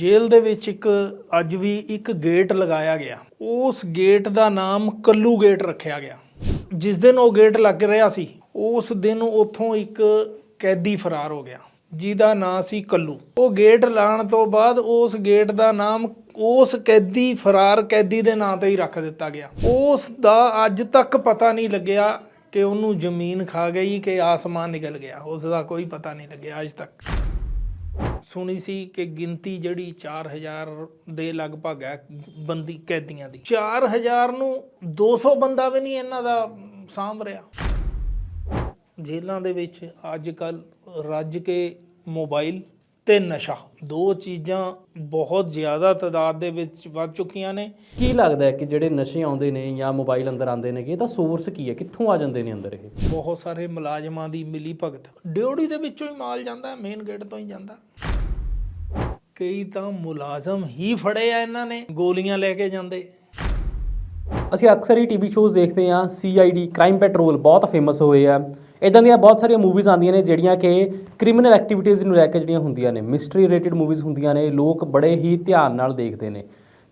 ਜੇਲ੍ਹ ਦੇ ਵਿੱਚ ਇੱਕ ਅੱਜ ਵੀ ਇੱਕ ਗੇਟ ਲਗਾਇਆ ਗਿਆ। ਉਸ ਗੇਟ ਦਾ ਨਾਮ ਕੱਲੂ ਗੇਟ ਰੱਖਿਆ ਗਿਆ। ਜਿਸ ਦਿਨ ਉਹ ਗੇਟ ਲੱਗ ਰਿਹਾ ਸੀ, ਉਸ ਦਿਨ ਉੱਥੋਂ ਇੱਕ ਕੈਦੀ ਫਰਾਰ ਹੋ ਗਿਆ, ਜਿਹਦਾ ਨਾਂ ਸੀ ਕੱਲੂ। ਉਹ ਗੇਟ ਲਾਣ ਤੋਂ ਬਾਅਦ ਉਸ ਗੇਟ ਦਾ ਨਾਮ ਉਸ ਕੈਦੀ ਫਰਾਰ ਕੈਦੀ ਦੇ ਨਾਂ ਤੇ ਹੀ ਰੱਖ ਦਿੱਤਾ ਗਿਆ। ਉਸ ਦਾ ਅੱਜ ਤੱਕ ਪਤਾ ਨਹੀਂ ਲੱਗਿਆ ਕਿ ਉਹਨੂੰ ਜ਼ਮੀਨ ਖਾ ਗਈ ਕਿ ਆਸਮਾਨ ਨਿਕਲ ਗਿਆ। ਉਸ ਦਾ ਕੋਈ ਪਤਾ ਨਹੀਂ ਲੱਗਿਆ ਅੱਜ ਤੱਕ। ਸੁਣੀ ਸੀ ਕਿ ਗਿਣਤੀ ਜਿਹੜੀ 4000 ਦੇ ਲਗਭਗ ਹੈ ਬੰਦੀ ਕੈਦੀਆਂ ਦੀ। 4000 ਨੂੰ 200 ਬੰਦਾ ਵੀ ਨਹੀਂ ਇਹਨਾਂ ਦਾ ਸਾਂਭ ਰਿਹਾ। ਜੇਲ੍ਹਾਂ ਦੇ ਵਿੱਚ ਅੱਜ ਕੱਲ ਰੱਜ ਕੇ ਮੋਬਾਈਲ ਤੇ ਨਸ਼ਾ ਦੋ ਚੀਜ਼ਾਂ ਬਹੁਤ ਜ਼ਿਆਦਾ ਤਾਦਾਦ ਦੇ ਵਿੱਚ ਵੱਧ ਚੁੱਕੀਆਂ ਨੇ। ਕੀ ਲੱਗਦਾ ਹੈ ਕਿ ਜਿਹੜੇ ਨਸ਼ੇ ਆਉਂਦੇ ਨੇ ਜਾਂ ਮੋਬਾਈਲ ਅੰਦਰ ਆਉਂਦੇ ਨੇਗੇ ਇਹਦਾ ਸੋਰਸ ਕੀ ਹੈ? ਕਿੱਥੋਂ ਆ ਜਾਂਦੇ ਨੇ ਅੰਦਰ ਇਹ? ਬਹੁਤ ਸਾਰੇ ਮੁਲਾਜ਼ਮਾਂ ਦੀ ਮਿਲੀ ਭਗਤ। ਡਿਊਟੀ ਦੇ ਵਿੱਚੋਂ ਹੀ ਮਾਲ ਜਾਂਦਾ ਮੇਨ ਗੇਟ ਤੋਂ ਹੀ ਜਾਂਦਾ। ਕਈ ਤਾਂ ਮੁਲਾਜ਼ਮ ਹੀ ਫੜੇ ਆ ਇਹਨਾਂ ਨੇ, ਗੋਲੀਆਂ ਲੈ ਕੇ ਜਾਂਦੇ। ਅਸੀਂ ਅਕਸਰ ਹੀ ਟੀਵੀ ਸ਼ੋਜ਼ ਦੇਖਦੇ ਹਾਂ ਸੀਆਈਡੀ ਕ੍ਰਾਈਮ ਪੈਟਰੋਲ ਬਹੁਤ ਫੇਮਸ ਹੋਏ ਆ। ਇਦਾਂ ਦੀਆਂ ਬਹੁਤ ਸਾਰੀਆਂ ਮੂਵੀਜ਼ ਆਉਂਦੀਆਂ ਨੇ ਜਿਹੜੀਆਂ ਕਿ ਕ੍ਰਿਮੀਨਲ ਐਕਟੀਵਿਟੀਜ਼ ਨੂੰ ਲੈ ਕੇ ਜਿਹੜੀਆਂ ਹੁੰਦੀਆਂ ਨੇ ਮਿਸਟਰੀ ਰਿਲੇਟਡ ਮੂਵੀਜ਼ ਹੁੰਦੀਆਂ ਨੇ, ਲੋਕ ਬੜੇ ਹੀ ਧਿਆਨ ਨਾਲ ਦੇਖਦੇ ਨੇ।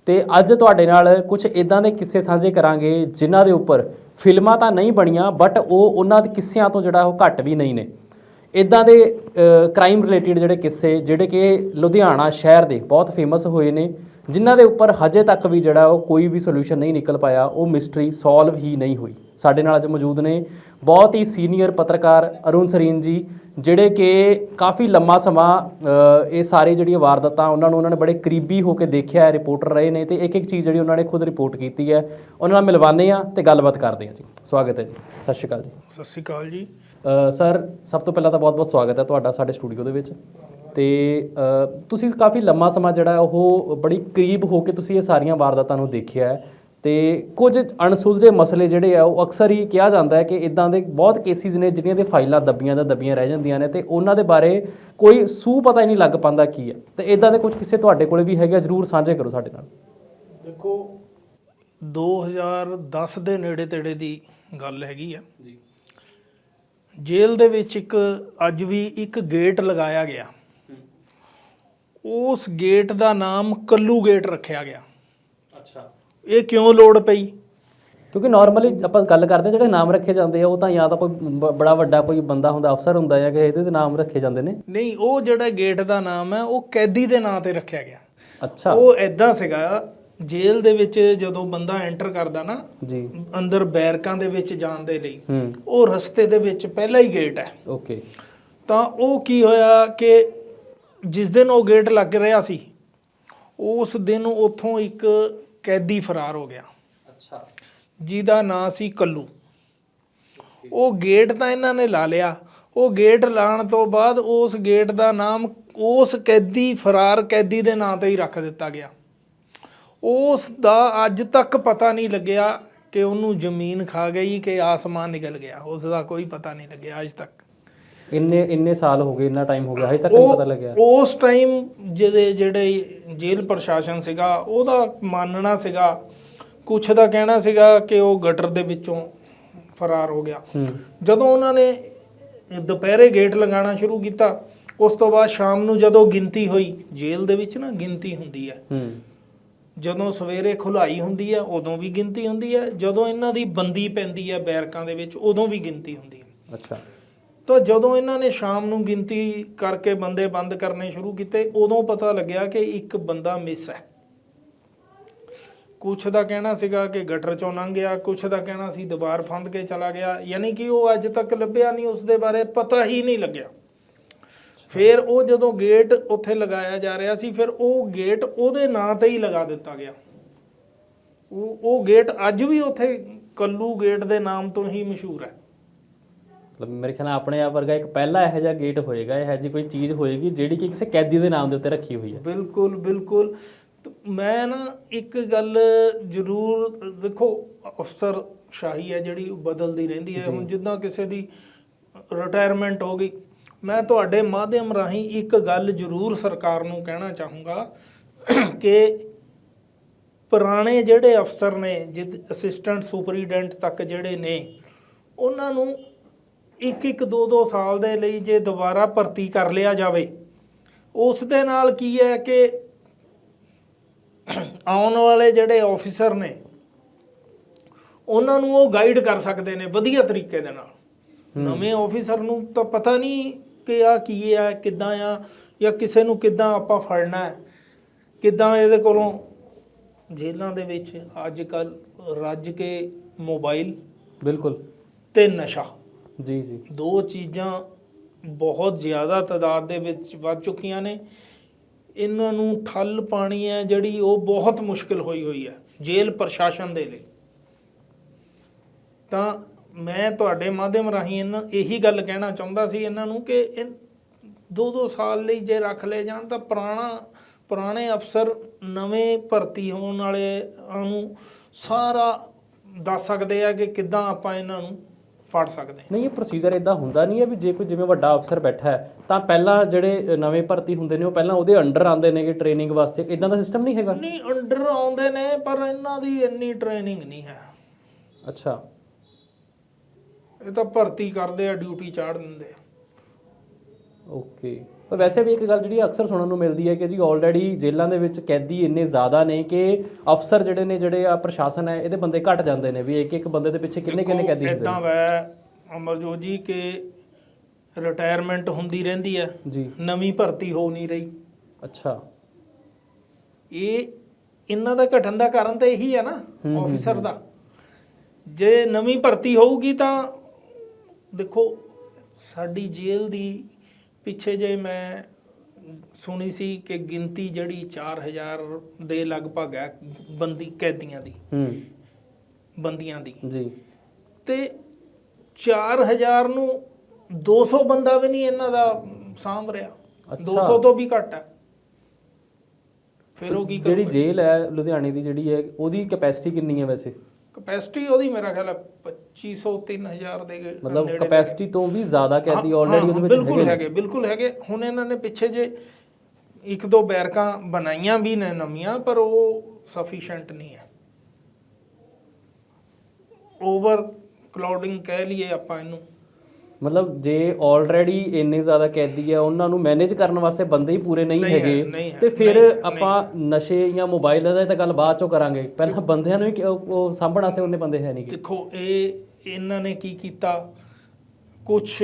ਤੇ ਅੱਜ ਤੁਹਾਡੇ ਨਾਲ ਕੁਝ ਇਦਾਂ ਦੇ ਕਿੱਸੇ ਸਾਂਝੇ ਕਰਾਂਗੇ ਜਿਨ੍ਹਾਂ ਦੇ ਉੱਪਰ ਫਿਲਮਾਂ ਤਾਂ ਨਹੀਂ ਬਣੀਆਂ ਬਟ ਉਹ ਉਹਨਾਂ ਦੇ ਕਿੱਸਿਆਂ ਤੋਂ ਜਿਹੜਾ ਉਹ ਘੱਟ ਵੀ ਨਹੀਂ ਨੇ। ਇਦਾਂ ਦੇ ਕ੍ਰਾਈਮ ਰਿਲੇਟਡ ਜਿਹੜੇ ਕਿੱਸੇ, ਜਿਹੜੇ ਕਿ ਲੁਧਿਆਣਾ ਸ਼ਹਿਰ ਦੇ ਬਹੁਤ ਫੇਮਸ ਹੋਏ ਨੇ, ਜਿਨ੍ਹਾਂ ਦੇ ਉੱਪਰ ਹਜੇ ਤੱਕ ਵੀ ਜਿਹੜਾ ਉਹ ਕੋਈ ਵੀ ਸੋਲੂਸ਼ਨ ਨਹੀਂ ਨਿਕਲ ਪਾਇਆ, ਉਹ ਮਿਸਟਰੀ ਸੋਲਵ ਹੀ ਨਹੀਂ ਹੋਈ। ਸਾਡੇ ਨਾਲ ਅੱਜ ਮੌਜੂਦ ਨੇ ਬਹੁਤ ਹੀ ਸੀਨੀਅਰ ਪੱਤਰਕਾਰ ਅਰੁਣ ਸਰੀਨ ਜੀ, ਜਿਹੜੇ ਕਿ ਕਾਫੀ ਲੰਮਾ ਸਮਾਂ ਇਹ ਸਾਰੇ ਜਿਹੜੀਆਂ ਵਾਰਦਾਤਾਂ, ਉਹਨਾਂ ਨੂੰ ਉਹਨਾਂ ਨੇ ਬੜੇ ਕਰੀਬੀ ਹੋ ਕੇ ਦੇਖਿਆ ਹੈ ਰਿਪੋਰਟਰ ਰਹੇ ਨੇ, ਤੇ ਇੱਕ ਇੱਕ ਚੀਜ਼ ਜਿਹੜੀ ਉਹਨਾਂ ਨੇ ਖੁਦ ਰਿਪੋਰਟ ਕੀਤੀ ਹੈ, ਉਹਨਾਂ ਨਾਲ ਮਿਲਵਾਨੇ ਆ ਤੇ ਗੱਲਬਾਤ ਕਰਦੇ ਆ ਜੀ। ਸਵਾਗਤ ਹੈ ਜੀ। ਸਤਿ ਸ਼੍ਰੀ ਅਕਾਲ ਜੀ। ਸਤਿ ਸ਼੍ਰੀ ਅਕਾਲ ਜੀ। ਸਰ ਸਭ ਤੋਂ ਪਹਿਲਾਂ ਤਾਂ ਬਹੁਤ-ਬਹੁਤ ਸਵਾਗਤ ਹੈ ਤੁਹਾਡਾ ਸਾਡੇ ਸਟੂਡੀਓ ਦੇ ਵਿੱਚ। ਤੇ ਤੁਸੀਂ ਕਾਫੀ ਲੰਮਾ ਸਮਾਂ ਜਿਹੜਾ ਉਹ ਬੜੀ ਕਰੀਬ ਹੋ ਕੇ ਤੁਸੀਂ ਇਹ ਸਾਰੀਆਂ ਵਾਰਦਾਤਾਂ ਨੂੰ ਦੇਖਿਆ ਹੈ। ਤੇ ਕੁਝ ਅਣਸੁਲਝੇ ਮਸਲੇ ਜਿਹੜੇ ਆ ਉਹ ਅਕਸਰ ਹੀ ਕਿਹਾ ਜਾਂਦਾ ਹੈ ਕਿ ਇਦਾਂ ਦੇ ਬਹੁਤ ਕੇਸਿਸ ਨੇ ਜਿਹੜੀਆਂ ਦੇ ਫਾਈਲਾਂ ਦੱਬੀਆਂ ਦਾ ਦੱਬੀਆਂ ਰਹਿ ਜਾਂਦੀਆਂ ਨੇ ਤੇ ਉਹਨਾਂ ਦੇ ਬਾਰੇ ਕੋਈ ਸੂ ਪਤਾ ਹੀ ਨਹੀਂ ਲੱਗ ਪਾਉਂਦਾ ਕੀ ਹੈ। ਤੇ ਇਦਾਂ ਦੇ ਕੁਝ ਕਿਸੇ ਤੁਹਾਡੇ ਕੋਲੇ ਵੀ ਹੈਗਾ ਜਰੂਰ ਸਾਂਝੇ ਕਰੋ ਸਾਡੇ ਨਾਲ। ਦੇਖੋ 2010 ਦੇ ਨੇੜੇ ਤੇੜੇ ਦੀ ਗੱਲ ਹੈਗੀ ਆ। ਜੀ। ਜੇਲ੍ਹ ਦੇ ਵਿੱਚ ਇੱਕ ਅੱਜ ਵੀ ਇੱਕ ਗੇਟ ਲਗਾਇਆ ਗਿਆ। ਉਸ ਗੇਟ ਦਾ ਨਾਮ ਕੱਲੂ ਗੇਟ ਰੱਖਿਆ ਗਿਆ। ਅੱਛਾ। ਇਹ ਕਿਉਂ ਲੋੜ ਪਈ? ਕਿਉਂਕਿ ਨਾਰਮਲੀ ਆਪਾਂ ਗੱਲ ਕਰਦੇ ਹਾਂ ਜਿਹੜੇ ਨਾਮ ਰੱਖੇ ਜਾਂਦੇ ਆ ਉਹ ਤਾਂ ਜਾਂ ਤਾਂ ਕੋਈ ਬ- ਬੜਾ ਵੱਡਾ ਕੋਈ ਬੰਦਾ ਹੁੰਦਾ ਅਫਸਰ ਹੁੰਦਾ ਜਾਂ ਕਿ ਇਹਦੇ ਤੇ ਨਾਮ ਰੱਖੇ ਜਾਂਦੇ ਨੇ। ਨਹੀਂ ਉਹ ਜਿਹੜਾ ਗੇਟ ਦਾ ਨਾਮ ਹੈ ਉਹ ਕੈਦੀ ਦੇ ਨਾਂ ਤੇ ਰੱਖਿਆ ਗਿਆ। ਅੱਛਾ। ਉਹ ਐਦਾਂ ਸੀਗਾ ਜੇਲ੍ਹ ਦੇ ਵਿੱਚ ਜਦੋਂ ਬੰਦਾ ਐਂਟਰ ਕਰਦਾ ਨਾ ਜੀ। ਅੰਦਰ ਬੈਰਕਾਂ ਦੇ ਵਿੱਚ ਜਾਣ ਦੇ ਲਈ ਹੂੰ। ਉਹ ਰਸਤੇ ਦੇ ਵਿੱਚ ਪਹਿਲਾ ਹੀ ਗੇਟ ਹੈ। ਓਕੇ। ਤਾਂ ਉਹ ਕੀ ਹੋਇਆ ਕਿ ਜਿਸ ਦਿਨ ਉਹ ਗੇਟ ਲੱਗ ਰਿਹਾ ਸੀ ਉਸ ਦਿਨ ਉੱਥੋਂ ਇੱਕ ਕੈਦੀ ਫਰਾਰ ਹੋ ਗਿਆ। ਅੱਛਾ। ਜਿਹਦਾ ਨਾਂ ਸੀ ਕੱਲੂ। ਉਹ ਗੇਟ ਤਾਂ ਇਹਨਾਂ ਨੇ ਲਾ ਲਿਆ। ਉਹ ਗੇਟ ਲਾਣ ਤੋਂ ਬਾਅਦ ਉਸ ਗੇਟ ਦਾ ਨਾਮ ਉਸ ਕੈਦੀ ਫਰਾਰ ਕੈਦੀ ਦੇ ਨਾਂ ਤੇ ਹੀ ਰੱਖ ਦਿੱਤਾ ਗਿਆ। ਉਸ ਦਾ ਅੱਜ ਤੱਕ ਪਤਾ ਨਹੀਂ ਲੱਗਿਆ ਕਿ ਉਹਨੂੰ ਜ਼ਮੀਨ ਖਾ ਗਈ ਕਿ ਆਸਮਾਨ ਨਿਕਲ ਗਿਆ। ਉਸ ਦਾ ਕੋਈ ਪਤਾ ਨਹੀਂ ਲੱਗਿਆ ਅੱਜ ਤੱਕ। ਇੰਨੇ ਇੰਨੇ ਸਾਲ ਹੋ ਗਏ ਇੰਨਾ ਟਾਈਮ ਹੋ ਗਿਆ ਹਜੇ ਤੱਕ ਨਹੀਂ ਪਤਾ ਲੱਗਿਆ। ਉਸ ਟਾਈਮ ਜਿਹਦੇ ਜਿਹੜੇ ਜੇਲ੍ਹ ਪ੍ਰਸ਼ਾਸਨ ਸੀਗਾ ਉਹਦਾ ਮੰਨਣਾ ਸੀਗਾ ਕੁਛ ਦਾ ਕਹਿਣਾ ਸੀਗਾ ਕਿ ਉਹ ਗਟਰ ਦੇ ਵਿੱਚੋਂ ਫਰਾਰ ਹੋ ਗਿਆ। ਜਦੋਂ ਉਹਨਾਂ ਨੇ ਦੁਪਹਿਰੇ ਗੇਟ ਲਗਾਉਣਾ ਸ਼ੁਰੂ ਕੀਤਾ ਉਸ ਤੋਂ ਬਾਅਦ ਸ਼ਾਮ ਨੂੰ ਜਦੋਂ ਗਿਣਤੀ ਹੋਈ ਜੇਲ੍ਹ ਦੇ ਵਿੱਚ ਨਾ ਗਿਣਤੀ ਹੁੰਦੀ ਹੂੰ। ਜਦੋਂ ਸਵੇਰੇ ਖੁਲਾਈ ਹੁੰਦੀ ਹੈ ਉਦੋਂ ਵੀ ਗਿਣਤੀ ਹੁੰਦੀ ਹੈ ਜਦੋਂ ਇਹਨਾਂ ਦੀ ਬੰਦੀ ਪੈਂਦੀ ਹੈ ਬੈਰਕਾਂ ਦੇ ਵਿੱਚ ਉਦੋਂ ਵੀ ਗਿਣਤੀ ਹੁੰਦੀ ਹੈ ਅੱਛਾ। ਤਾਂ ਜਦੋਂ ਇਹਨਾਂ ਨੇ ਸ਼ਾਮ ਨੂੰ ਗਿਣਤੀ ਕਰਕੇ ਬੰਦੇ ਬੰਦ ਕਰਨੇ ਸ਼ੁਰੂ ਕੀਤੇ ਉਦੋਂ ਪਤਾ ਲੱਗਿਆ ਕਿ ਇੱਕ ਬੰਦਾ ਮਿਸ ਹੈ। ਕੁਛ ਦਾ ਕਹਿਣਾ ਸੀਗਾ ਕਿ ਗਟਰ ਚੋਂ ਲੰਘ ਗਿਆ ਕੁਛ ਦਾ ਕਹਿਣਾ ਸੀ ਦੀਵਾਰ ਫੰਦ ਕੇ ਚਲਾ ਗਿਆ। ਯਾਨੀ ਕਿ ਉਹ ਅੱਜ ਤੱਕ ਲੱਭਿਆ ਨਹੀਂ ਉਸ ਦੇ ਬਾਰੇ ਪਤਾ ਹੀ ਨਹੀਂ ਲੱਗਿਆ। ਫਿਰ ਉਹ ਜਦੋਂ ਗੇਟ ਉੱਥੇ ਲਗਾਇਆ ਜਾ ਰਿਹਾ ਸੀ ਫਿਰ ਉਹ ਗੇਟ ਉਹਦੇ ਨਾਂ ਤੇ ਹੀ ਲਗਾ ਦਿੱਤਾ ਗਿਆ। ਉਹ ਉਹ ਗੇਟ ਅੱਜ ਵੀ ਉੱਥੇ ਕੱਲੂ ਗੇਟ ਦੇ ਨਾਮ ਤੋਂ ਹੀ ਮਸ਼ਹੂਰ ਹੈ। ਮਤਲਬ ਮੇਰੇ ਖਿਆਲ ਨਾਲ ਆਪਣੇ ਆਪ ਵਰਗਾ ਇੱਕ ਪਹਿਲਾ ਇਹੋ ਜਿਹਾ ਗੇਟ ਹੋਏਗਾ ਇਹੋ ਜਿਹੀ ਕੋਈ ਚੀਜ਼ ਹੋਏਗੀ ਜਿਹੜੀ ਕਿ ਕਿਸੇ ਕੈਦੀ ਦੇ ਨਾਮ ਦੇ ਉੱਤੇ ਰੱਖੀ ਹੋਈ ਹੈ। ਬਿਲਕੁਲ ਬਿਲਕੁਲ। ਮੈਂ ਨਾ ਇੱਕ ਗੱਲ ਜ਼ਰੂਰ ਦੇਖੋ ਅਫਸਰ ਸ਼ਾਹੀ ਹੈ ਜਿਹੜੀ ਬਦਲਦੀ ਰਹਿੰਦੀ ਹੈ। ਹੁਣ ਜਿੱਦਾਂ ਕਿਸੇ ਦੀ ਰਿਟਾਇਰਮੈਂਟ ਹੋ ਗਈ ਮੈਂ ਤੁਹਾਡੇ ਮਾਧਿਅਮ ਰਾਹੀਂ ਇੱਕ ਗੱਲ ਜ਼ਰੂਰ ਸਰਕਾਰ ਨੂੰ ਕਹਿਣਾ ਚਾਹੂੰਗਾ ਕਿ ਪੁਰਾਣੇ ਜਿਹੜੇ ਅਫਸਰ ਨੇ ਜਿਦ ਅਸਿਸਟੈਂਟ ਸੁਪਰੀਡੈਂਟ ਤੱਕ ਜਿਹੜੇ ਨੇ ਉਹਨਾਂ ਨੂੰ ਇੱਕ ਇੱਕ ਦੋ ਦੋ ਸਾਲ ਦੇ ਲਈ ਜੇ ਦੁਬਾਰਾ ਭਰਤੀ ਕਰ ਲਿਆ ਜਾਵੇ ਉਸ ਦੇ ਨਾਲ ਕੀ ਹੈ ਕਿ ਆਉਣ ਵਾਲੇ ਜਿਹੜੇ ਆਫੀਸਰ ਨੇ ਉਹਨਾਂ ਨੂੰ ਉਹ ਗਾਈਡ ਕਰ ਸਕਦੇ ਨੇ ਵਧੀਆ ਤਰੀਕੇ ਦੇ ਨਾਲ। ਨਵੇਂ ਆਫੀਸਰ ਨੂੰ ਤਾਂ ਪਤਾ ਨਹੀਂ ਕਿ ਆ ਕੀ ਹੈ ਕਿੱਦਾਂ ਆ ਜਾਂ ਕਿਸੇ ਨੂੰ ਕਿੱਦਾਂ ਆਪਾਂ ਫੜਨਾ ਹੈ। ਕਿੱਦਾਂ ਇਹਦੇ ਕੋਲੋਂ ਜੇਲ੍ਹਾਂ ਦੇ ਵਿੱਚ ਅੱਜ ਕੱਲ ਰੱਜ ਕੇ ਮੋਬਾਈਲ ਬਿਲਕੁਲ। ਤੇ ਨਸ਼ਾ। ਜੀ ਜੀ। ਦੋ ਚੀਜ਼ਾਂ ਬਹੁਤ ਜ਼ਿਆਦਾ ਤਾਦਾਦ ਦੇ ਵਿੱਚ ਵੱਧ ਚੁੱਕੀਆਂ ਨੇ। ਇਹਨਾਂ ਨੂੰ ਠੱਲ ਪਾਣੀ ਹੈ ਜਿਹੜੀ ਉਹ ਬਹੁਤ ਮੁਸ਼ਕਲ ਹੋਈ ਹੋਈ ਹੈ ਜੇਲ੍ਹ ਪ੍ਰਸ਼ਾਸਨ ਦੇ ਲਈ। ਤਾਂ ਮੈਂ ਤੁਹਾਡੇ ਮਾਧਿਅਮ ਰਾਹੀਂ ਇਹਨਾਂ ਇਹੀ ਗੱਲ ਕਹਿਣਾ ਚਾਹੁੰਦਾ ਸੀ ਇਹਨਾਂ ਨੂੰ ਕਿ ਇਹ ਦੋ ਦੋ ਸਾਲ ਲਈ ਜੇ ਰੱਖ ਲਏ ਜਾਣ ਤਾਂ ਪੁਰਾਣਾ ਪੁਰਾਣੇ ਅਫਸਰ ਨਵੇਂ ਭਰਤੀ ਹੋਣ ਵਾਲੇ ਨੂੰ ਸਾਰਾ ਦੱਸ ਸਕਦੇ ਆ ਕਿ ਕਿੱਦਾਂ ਆਪਾਂ ਇਹਨਾਂ ਨੂੰ ਫੜ ਸਕਦੇ ਨਹੀਂ ਇਹ ਪ੍ਰੋਸੀਜਰ ਇਦਾਂ ਹੁੰਦਾ ਨਹੀਂ ਹੈ ਵੀ ਜੇ ਕੋਈ ਜਿਵੇਂ ਵੱਡਾ ਅਫਸਰ ਬੈਠਾ ਹੈ ਤਾਂ ਪਹਿਲਾਂ ਜਿਹੜੇ ਨਵੇਂ ਭਰਤੀ ਹੁੰਦੇ ਨੇ ਉਹ ਪਹਿਲਾਂ ਉਹਦੇ ਅੰਡਰ ਆਉਂਦੇ ਨੇਗੇ ਟ੍ਰੇਨਿੰਗ ਵਾਸਤੇ ਇਦਾਂ ਦਾ ਸਿਸਟਮ ਨਹੀਂ ਹੈਗਾ? ਨਹੀਂ ਅੰਡਰ ਆਉਂਦੇ ਨੇ ਪਰ ਇਹਨਾਂ ਦੀ ਇੰਨੀ ਟ੍ਰੇਨਿੰਗ ਨਹੀਂ ਹੈ। ਅੱਛਾ। ਇਹ ਤਾਂ ਭਰਤੀ ਕਰਦੇ ਆ ਡਿਊਟੀ ਚਾੜ ਦਿੰਦੇ ਆ। ਓਕੇ ਪਰ ਵੈਸੇ ਵੀ ਇੱਕ ਗੱਲ ਜਿਹੜੀ ਅਕਸਰ ਸੁਣਨ ਨੂੰ ਮਿਲਦੀ ਹੈ ਕਿ ਜੀ ਆਲਰੇਡੀ ਜੇਲ੍ਹਾਂ ਦੇ ਵਿੱਚ ਕੈਦੀ ਇੰਨੇ ਜ਼ਿਆਦਾ ਨੇ ਕਿ ਅਫਸਰ ਜਿਹੜੇ ਨੇ ਜਿਹੜੇ ਆ ਪ੍ਰਸ਼ਾਸਨ ਹੈ ਇਹਦੇ ਬੰਦੇ ਘਟ ਜਾਂਦੇ ਨੇ ਵੀ ਇੱਕ ਇੱਕ ਬੰਦੇ ਦੇ ਪਿੱਛੇ ਕਿੰਨੇ ਕਿੰਨੇ ਕੈਦੀ ਹੁੰਦੇ ਇਦਾਂ ਵੈ ਅਮਰਜੋਤ ਜੀ ਕਿ ਰਿਟਾਇਰਮੈਂਟ ਹੁੰਦੀ ਰਹਿੰਦੀ ਹੈ। ਜੀ। ਨਵੀਂ ਭਰਤੀ ਹੋ ਨਹੀਂ ਰਹੀ। ਅੱਛਾ। ਇਹ ਇਹਨਾਂ ਦਾ ਘਟਣ ਦਾ ਕਾਰਨ ਤਾਂ ਇਹੀ ਹੈ ਨਾ ਆਫੀਸਰ ਦਾ। ਜੇ ਨਵੀਂ ਭਰਤੀ ਹੋਊਗੀ ਤਾਂ ਦੇਖੋ ਸਾਡੀ ਜੇਲ੍ਹ ਦੀ ਪਿੱਛੇ ਜੇ ਮੈਂ ਸੁਣੀ ਸੀ ਕਿ ਗਿਣਤੀ ਜਿਹੜੀ 4000 ਦੇ ਲਗਭਗ ਹੈ ਬੰਦੀ ਕੈਦੀਆਂ ਦੀ। ਹੂੰ। ਬੰਦੀਆਂ ਦੀ। ਜੀ। ਤੇ 4000 ਨੂੰ 200 ਬੰਦਾ ਵੀ ਨਹੀਂ ਇਹਨਾਂ ਦਾ ਸਾਂਭ ਰਿਹਾ। ਅੱਛਾ। 200 ਤੋਂ ਵੀ ਘੱਟ ਹੈ। ਫਿਰ ਉਹ ਕੀ ਜਿਹੜੀ ਕਰੂਗਾ? ਜੇਲ੍ਹ ਹੈ ਲੁਧਿਆਣੇ ਦੀ ਜਿਹੜੀ ਹੈ ਉਹਦੀ ਕੈਪੈਸਿਟੀ ਕਿੰਨੀ ਹੈ ਵੈਸੇ? ਕਪੈਸਿਟੀ ਉਹਦੀ ਮੇਰਾ ਖਿਆਲ ਹੈ 2500 3000 ਦੇ ਮਤਲਬ ਨੇੜੇ ਕੈਪੈਸਿਟੀ ਤੋਂ ਵੀ ਜ਼ਿਆਦਾ ਹਾਂ, ਆਲਰੇਡੀ ਉਹਦੇ ਵਿੱਚ ਬਿਲਕੁਲ। ਹੈਗੇ ਬਿਲਕੁਲ ਹੈਗੇ। ਹੁਣ ਇਹਨਾਂ ਨੇ ਪਿੱਛੇ ਜੇ ਇੱਕ ਦੋ ਬੈਰਕਾਂ ਬਣਾਈਆਂ ਵੀ ਨੇ ਨਵੀਆਂ ਪਰ ਉਹ ਸਫੀਸ਼ੀਐਂਟ ਨਹੀਂ ਹੈ। ਓਵਰ ਕਲਾਉਡਿੰਗ ਕਹਿ ਲਈਏ ਆਪਾਂ ਇਹਨੂੰ। ਮਤਲਬ ਜੇ ਆਲਰੇਡੀ ਇੰਨੇ ਜ਼ਿਆਦਾ ਕੈਦੀ ਆ ਉਹਨਾਂ ਨੂੰ ਮੈਨੇਜ ਕਰਨ ਵਾਸਤੇ ਬੰਦੇ ਹੀ ਪੂਰੇ ਨਹੀਂ ਹੈਗੇ। ਤੇ ਫਿਰ ਆਪਾਂ ਨਸ਼ੇ ਜਾਂ ਮੋਬਾਈਲ ਦਾ ਤਾਂ ਗੱਲ ਬਾਅਦ ਚੋਂ ਕਰਾਂਗੇ। ਪਹਿਲਾਂ ਬੰਦਿਆਂ ਨੂੰ ਹੀ ਉਹ ਸਾਂਭਣ ਵਾਸਤੇ ਉਹਨੇ ਬੰਦੇ ਹੈ ਨਹੀਂ। ਦੇਖੋ ਇਹ ਇਹਨਾਂ ਨੇ ਕੀ ਕੀਤਾ? ਕੁਝ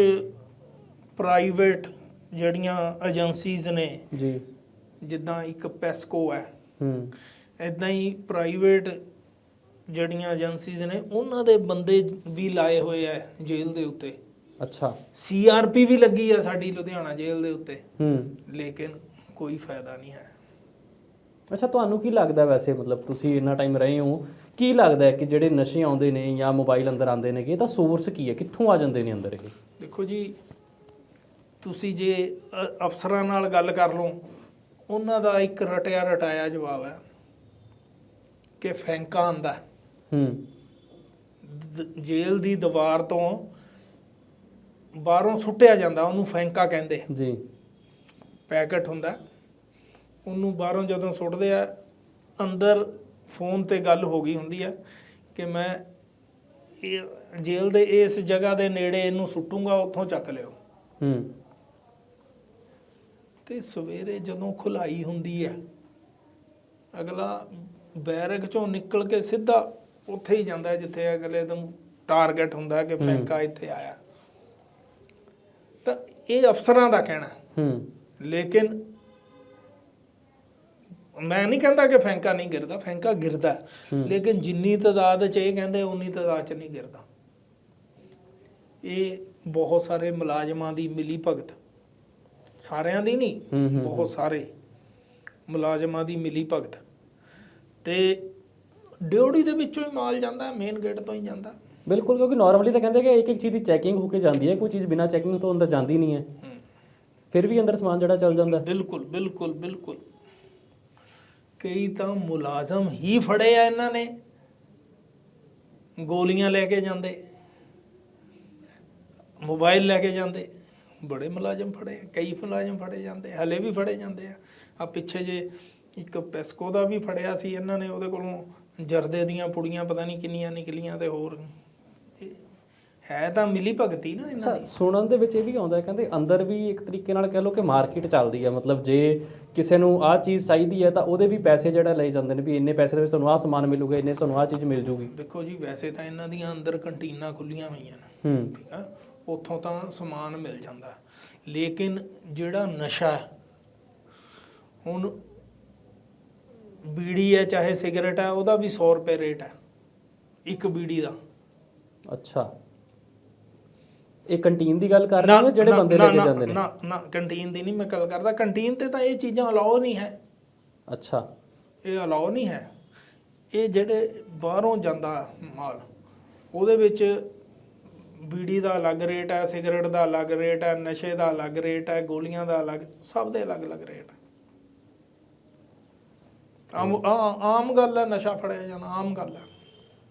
ਪ੍ਰਾਈਵੇਟ ਜਿਹੜੀਆਂ ਏਜੰਸੀਜ਼ ਨੇ ਜੀ। ਜਿੱਦਾਂ ਇੱਕ ਪੈਸਕੋ ਹੈ। ਹੂੰ। ਇਦਾਂ ਹੀ ਪ੍ਰਾਈਵੇਟ ਜਿਹੜੀਆਂ ਏਜੰਸੀਜ਼ ਨੇ ਉਹਨਾਂ ਦੇ ਬੰਦੇ ਵੀ ਲਾਏ ਹੋਏ ਆ ਜੇਲ੍ਹ ਦੇ ਉੱਤੇ। ਅੱਛਾ। ਸੀਆਰਪੀ ਵੀ ਲੱਗੀ ਆ ਸਾਡੀ ਲੁਧਿਆਣਾ ਜੇਲ੍ਹ ਦੇ ਉੱਤੇ। ਹੂੰ। ਲੇਕਿਨ ਕੋਈ ਫਾਇਦਾ ਨਹੀਂ ਹੈ। ਅੱਛਾ ਤੁਹਾਨੂੰ ਕੀ ਲੱਗਦਾ ਵੈਸੇ? ਮਤਲਬ ਤੁਸੀਂ ਇੰਨਾ ਟਾਈਮ ਰਹੇ ਹੋ ਕੀ ਲੱਗਦਾ ਹੈ ਕਿ ਜਿਹੜੇ ਨਸ਼ੇ ਆਉਂਦੇ ਨੇ ਜਾਂ ਮੋਬਾਈਲ ਅੰਦਰ ਆਉਂਦੇ ਨੇਗੇ ਇਹਦਾ ਸੋਰਸ ਕੀ ਹੈ? ਕਿੱਥੋਂ ਆ ਜਾਂਦੇ ਨੇ ਅੰਦਰ ਇਹ? ਦੇਖੋ ਜੀ ਤੁਸੀਂ ਜੇ ਅ- ਅਫਸਰਾਂ ਨਾਲ ਗੱਲ ਕਰ ਲਓ ਉਹਨਾਂ ਦਾ ਇੱਕ ਰਟਿਆ ਰਟਾਇਆ ਜਵਾਬ ਹੈ ਕਿ ਫੈਂਕਾ ਆਂਦਾ ਹੂੰ। ਦ- ਜੇਲ੍ਹ ਦੀ ਦੀਵਾਰ ਤੋਂ ਬਾਹਰੋਂ ਸੁੱਟਿਆ ਜਾਂਦਾ ਉਹਨੂੰ ਫੈਂਕਾ ਕਹਿੰਦੇ। ਆ। ਜੀ। ਪੈਕਟ ਹੁੰਦਾ। ਉਹਨੂੰ ਬਾਹਰੋਂ ਜਦੋਂ ਸੁੱਟਦੇ ਆ ਅੰਦਰ ਫੋਨ ਤੇ ਗੱਲ ਹੋ ਗਈ ਹੁੰਦੀ ਆ ਕਿ ਮੈਂ ਇਹ ਜੇਲ੍ਹ ਦੇ ਇਸ ਜਗ੍ਹਾ ਦੇ ਨੇੜੇ ਇਹਨੂੰ ਸੁੱਟੂਗਾ ਉੱਥੋਂ ਚੱਕ ਲਿਓ। ਹੂੰ। ਤੇ ਸਵੇਰੇ ਜਦੋਂ ਖੁਲਾਈ ਹੁੰਦੀ ਹੈ ਅਗਲਾ ਬੈਰਕ ਚੋਂ ਨਿਕਲ ਕੇ ਸਿੱਧਾ ਉੱਥੇ ਹੀ ਜਾਂਦਾ ਜਿੱਥੇ ਅਗਲੇ ਨੂੰ ਟਾਰਗੇਟ ਹੁੰਦਾ ਕਿ ਫੈਂਕਾ ਇੱਥੇ ਆਇਆ। ਇਹ ਅਫਸਰਾਂ ਦਾ ਕਹਿਣਾ। ਹੈ। ਲੇਕਿਨ ਮੈਂ ਨਹੀਂ ਕਹਿੰਦਾ ਕਿ ਫੈਂਕਾ ਨਹੀਂ ਗਿਰਦਾ ਫੈਂਕਾ ਗਿਰਦਾ। ਲੇਕਿਨ ਜਿੰਨੀ ਤਾਦਾਦ ਚ ਇਹ ਕਹਿੰਦੇ ਉਨੀ ਤਾਦਾਦ ਚ ਨਹੀਂ ਗਿਰਦਾ। ਇਹ ਬਹੁਤ ਸਾਰੇ ਮੁਲਾਜ਼ਮਾਂ ਦੀ ਮਿਲੀ ਭਗਤ। ਸਾਰਿਆਂ ਦੀ ਨਹੀਂ ਬਹੁਤ ਸਾਰੇ ਮੁਲਾਜ਼ਮਾਂ ਦੀ ਮਿਲੀ ਭਗਤ। ਤੇ ਡਿਊਟੀ ਦੇ ਵਿੱਚੋਂ ਹੀ ਮਾਲ ਜਾਂਦਾ ਮੇਨ ਗੇਟ ਤੋਂ ਹੀ ਜਾਂਦਾ। ਬਿਲਕੁਲ ਕਿਉਂਕਿ ਨਾਰਮਲੀ ਤਾਂ ਕਹਿੰਦੇ ਕਿ ਇੱਕ ਇੱਕ ਚੀਜ਼ ਦੀ ਚੈਕਿੰਗ ਹੋ ਕੇ ਜਾਂਦੀ ਹੈ ਕੋਈ ਚੀਜ਼ ਬਿਨਾਂ ਚੈਕਿੰਗ ਤੋਂ ਅੰਦਰ ਜਾਂਦੀ ਨਹੀਂ ਹੈ। ਫਿਰ ਵੀ ਅੰਦਰ ਸਮਾਨ ਜਿਹੜਾ ਚੱਲ ਜਾਂਦਾ। ਬਿਲਕੁਲ ਬਿਲਕੁਲ ਬਿਲਕੁਲ। ਕਈ ਤਾਂ ਮੁਲਾਜ਼ਮ ਹੀ ਫੜੇ ਆ ਇਹਨਾਂ ਨੇ। ਗੋਲੀਆਂ ਲੈ ਕੇ ਜਾਂਦੇ। ਮੋਬਾਈਲ ਲੈ ਕੇ ਜਾਂਦੇ। ਬੜੇ ਮੁਲਾਜ਼ਮ ਫੜੇ ਆ, ਕਈ ਮੁਲਾਜ਼ਮ ਫੜੇ ਜਾਂਦੇ ਹਲੇ ਵੀ ਫੜੇ ਜਾਂਦੇ ਆ। ਆ ਪਿੱਛੇ ਜੇ ਇੱਕ ਪੈਸਕੋ ਦਾ ਵੀ ਫੜਿਆ ਸੀ ਇਹਨਾਂ ਨੇ ਉਹਦੇ ਕੋਲੋਂ ਜਰਦੇ ਦੀਆਂ ਪੁੜੀਆਂ ਪਤਾ ਨਹੀਂ ਕਿੰਨੀਆਂ ਨਿਕਲੀਆਂ ਤੇ ਹੋਰ ਹੈ ਤਾਂ ਮਿਲੀ ਭਗਤੀ ਨਾ ਇਹਨਾਂ ਅੱਛਾ ਸੁਣਨ ਦੇ ਵਿੱਚ ਇਹ ਵੀ ਆਉਂਦਾ ਕਹਿੰਦੇ ਅੰਦਰ ਵੀ ਇੱਕ ਤਰੀਕੇ ਨਾਲ ਕਹਿ ਲਓ ਕਿ ਮਾਰਕੀਟ ਚੱਲਦੀ ਹੈ ਮਤਲਬ ਜੇ ਕਿਸੇ ਨੂੰ ਆਹ ਚੀਜ਼ ਚਾਹੀਦੀ ਹੈ ਤਾਂ ਉਹਦੇ ਵੀ ਪੈਸੇ ਜਿਹੜਾ ਲਏ ਜਾਂਦੇ ਨੇ ਵੀ ਇੰਨੇ ਪੈਸੇ ਦੇ ਵਿੱਚ ਤੁਹਾਨੂੰ ਆਹ ਸਮਾਨ ਮਿਲੂਗਾ ਇੰਨੇ ਤੁਹਾਨੂੰ ਆਹ ਚੀਜ਼ ਮਿਲ ਜੂਗੀ। ਦੇਖੋ ਜੀ ਵੈਸੇ ਤਾਂ ਇਹਨਾਂ ਦੀਆਂ ਅੰਦਰ ਕੰਟੀਨਾਂ ਖੁੱਲੀਆਂ ਹੋਈਆਂ ਨੇ। ਹੂੰ। ਠੀਕ ਆ? ਉੱਥੋਂ ਤਾਂ ਸਮਾਨ ਮਿਲ ਜਾਂਦਾ। ਲੇਕਿਨ ਜਿਹੜਾ ਨਸ਼ਾ ਹੁਣ ਬੀੜੀ ਹੈ ਚਾਹੇ ਸਿਗਰਟ ਹੈ ਉਹਦਾ ਵੀ 100 ਰੁਪਏ ਰੇਟ ਹੈ ਇੱਕ ਬੀੜੀ ਦਾ। ਅੱਛਾ। ਇਹ ਕੰਟੀਨ ਦੀ ਗੱਲ ਕਰ ਰਹੇ ਹੋ ਜਿਹੜੇ ਬੰਦੇ ਲੈ ਕੇ ਜਾਂਦੇ ਨੇ? ਨਾ ਨਾ ਕੰਟੀਨ ਦੀ ਨਹੀਂ ਮੈਂ ਗੱਲ ਕਰਦਾ। ਕੰਟੀਨ ਤੇ ਤਾਂ ਇਹ ਚੀਜ਼ਾਂ ਅਲਾਉ ਨਹੀਂ ਹੈ। ਅੱਛਾ। ਇਹ ਅਲਾਉ ਨਹੀਂ ਹੈ। ਇਹ ਜਿਹੜੇ ਬਾਹਰੋਂ ਜਾਂਦਾ ਮਾਲ ਉਹਦੇ ਵਿੱਚ ਬੀੜੀ ਦਾ ਅਲੱਗ ਰੇਟ ਹੈ ਸਿਗਰਟ ਦਾ ਅਲੱਗ ਰੇਟ ਹੈ ਨਸ਼ੇ ਦਾ ਅਲੱਗ ਰੇਟ ਹੈ ਗੋਲੀਆਂ ਦਾ ਅਲੱਗ ਸਭ ਦੇ ਅਲੱਗ-ਅਲੱਗ ਰੇਟ ਹੈ। ਆਮ ਆਮ ਗੱਲ ਹੈ ਨਸ਼ਾ ਫੜਿਆ ਜਾਣਾ ਆਮ ਗੱਲ ਹੈ।